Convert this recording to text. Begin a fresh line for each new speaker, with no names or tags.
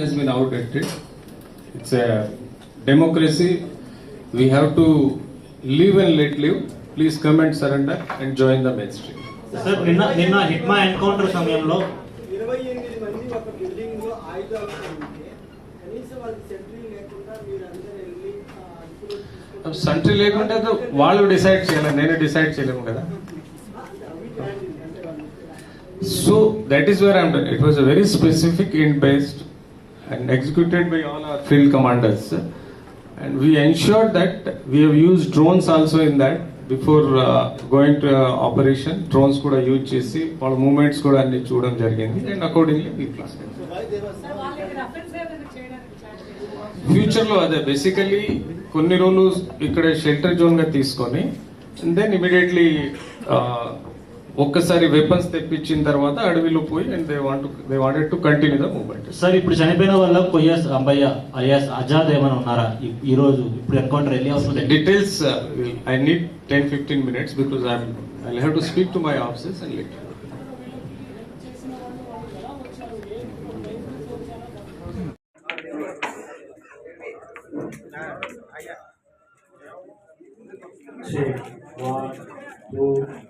has been outdated. It's a democracy. We have to live and let live. Please come and surrender and join the mainstream.
Sir నిన్న నిన్న Hidma encounter సమయంలో
ఇరవై ఎనిమిది మంది ఒక బిల్డింగ్లో ఆయుధాలతో ఉంటే కనీసం వాళ్ళకి సెంట్రీ లేకుండా మీరు అందరూ వెళ్ళి
సంట్రీ లేకుంటే అది వాళ్ళు డిసైడ్ చేయాలి నేను డిసైడ్ చేయలేము కదా so that is where I'm it was a very specific in based and executed by all our field commanders and we ensure that we have use drones also in that before going to operation drones కూడా use చేసి వాళ్ళ movements కూడా అన్ని చూడడం జరిగింది. And accordingly we plans
sir వాళ్ళకి reference ఏదైనా చేయడానికి ఛాన్స్ చేయాలి
ఫ్యూచర్లో అదే బేసికలీ కొన్ని రోజులు ఇక్కడ షెల్టర్ జోన్గా తీసుకొని దెన్ ఇమీడియట్లీ ఒక్కసారి వెపన్స్ తెప్పించిన తర్వాత అడవిలో పోయి and they want they wanted to continue the moment
sir ఇప్పుడు చనిపోయిన వాళ్ళ కొయ్యస్ అంబయ్య అలియాస్ ఆజాద్ ఏమైనా ఉన్నారా ఈ రోజు ఇప్పుడు ఎన్కౌంటర్ ఎల్లి అవుతుంది
details I need ten fifteen minutes because I I have to speak to my officers and let Two, one, two.